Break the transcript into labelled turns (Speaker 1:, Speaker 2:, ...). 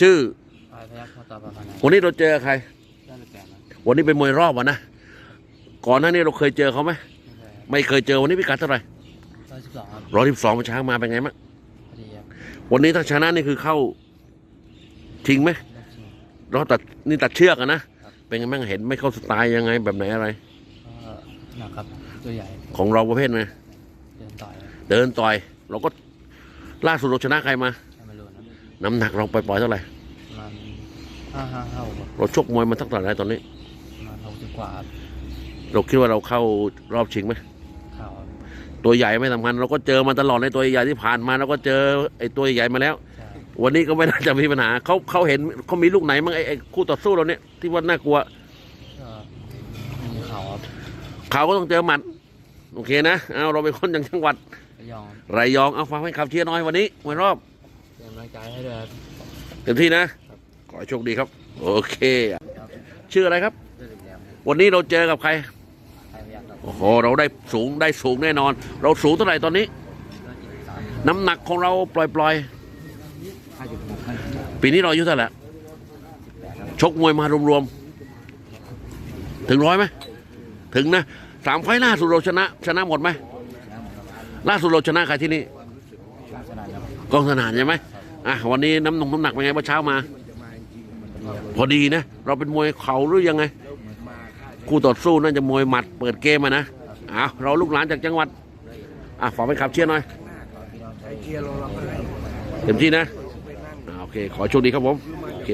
Speaker 1: ชื่อ
Speaker 2: พายพยักพอต่อประมาณนั้น
Speaker 1: วันนี้เราเจอใคร
Speaker 2: ได้เลยแปดนะ
Speaker 1: วันนี้เป็นมวยรอบวะนะ ก่อนหน้านี้เราเคยเจอเขาไหม
Speaker 2: ไม่เคยครับ
Speaker 1: ไม่เคยเจอวันนี้พิกัดเท่าไหร่
Speaker 2: ร้อยสิบสองครับ
Speaker 1: ร้อยสิบสองช้างมาเป็นไงมั้ง
Speaker 2: พอดีครับ
Speaker 1: วันนี้ถ้าชนะนี่คือเข้าชิงไหม
Speaker 2: ได้ชิง
Speaker 1: เราตัดนี่ตัดเชือกอะนะเป็นไงบ้างเห็นไหม่เข้าสไตล์ยังไงแบบไหนอะไร
Speaker 2: ก็หนักครับตัวใหญ่
Speaker 1: ของเราประเภทไหน
Speaker 2: เดินต่อยครับ
Speaker 1: เดินต่อย เราก็ล่าสุดเราชนะใครมา
Speaker 2: ให้มาลุ้ นครับ
Speaker 1: น้ำหนักเราปล่อยๆเท่าไหร่
Speaker 2: ประมาณห้าห้าห้าหกครับ
Speaker 1: เราชกมวยมาตั้งแต่ไหนตอนนี้
Speaker 2: ประมาณหกสิบกว่าครับ
Speaker 1: เราคิดว่าเราเข้ารอบชิงไหม
Speaker 2: ข่าวครับ
Speaker 1: ตัวใหญ่ไม่สำคัญเราก็เจอมาตลอดในตัวใหญ่ที่ผ่านมาเราก็เจอไอ้ตัวใหญ่มาแล้ว
Speaker 2: ใช่ครับ
Speaker 1: วันนี้ก็ไม่น่าจะมีปัญหาเขาเขาเห็นเขามีลูกไหนมั้งไอ้ไอ้คู่ต่อสู้เราเนี่ยที่ว่าน่ากลัว
Speaker 2: ก็มีข่าวครับ
Speaker 1: เขาก็ต้องเจอหมัดโอเคนะเอาเราเป็นคนอย่างจังหวัด
Speaker 2: ระยอง
Speaker 1: ระยองเอาฟังให้ขับเชียร์หน่อยวันนี้มวยรอบ
Speaker 2: เป็นกำลั งใจให้ด้วยครับ
Speaker 1: เต็มที่นะ ขอให้โชคดีครับ โอเค
Speaker 2: ครับ
Speaker 1: ชื่ออะไรครับ
Speaker 2: ได้เลยแล้ว
Speaker 1: วันนี้เราเจอกับใคร
Speaker 2: พายพยักครับ
Speaker 1: โอ้โห เราได้สูงได้สูงแน่นอน เราสูงเท่าไหร่ตอนนี้
Speaker 2: ร้อยสิบสาม
Speaker 1: น้ำหนักของเราปล่อย
Speaker 2: ห้าสิบหกห้าสิบแปด
Speaker 1: ๆปีนี้เราอายุเท่าไหร่ละ
Speaker 2: ครับ
Speaker 1: ชกมวยมารวมๆ ถึงร้อยไหม ถึงนะสามไฟล์ล่าสุดเราชนะ ชนะหมดไหมล่าสุดเราชนะใครที่นี่
Speaker 2: ชนะครับ
Speaker 1: กองสนานใช่ไหม อะวันนี้น้ำหนงน้ำหนักเป็นไงเมื่อเช้ามา พอดีนะ เราเป็นมวยเข่าหรือยังไง คู่ต่อสู้น่าจะมวยหมัดเปิดเกมมานะอ้าวเราลูกหลานจากจังหวัดอะฝากไปขับเชียร์หน่อย
Speaker 2: น้อย
Speaker 1: เต็มที่นะอ่าโอเค ขอโชคดีครับผม โอเค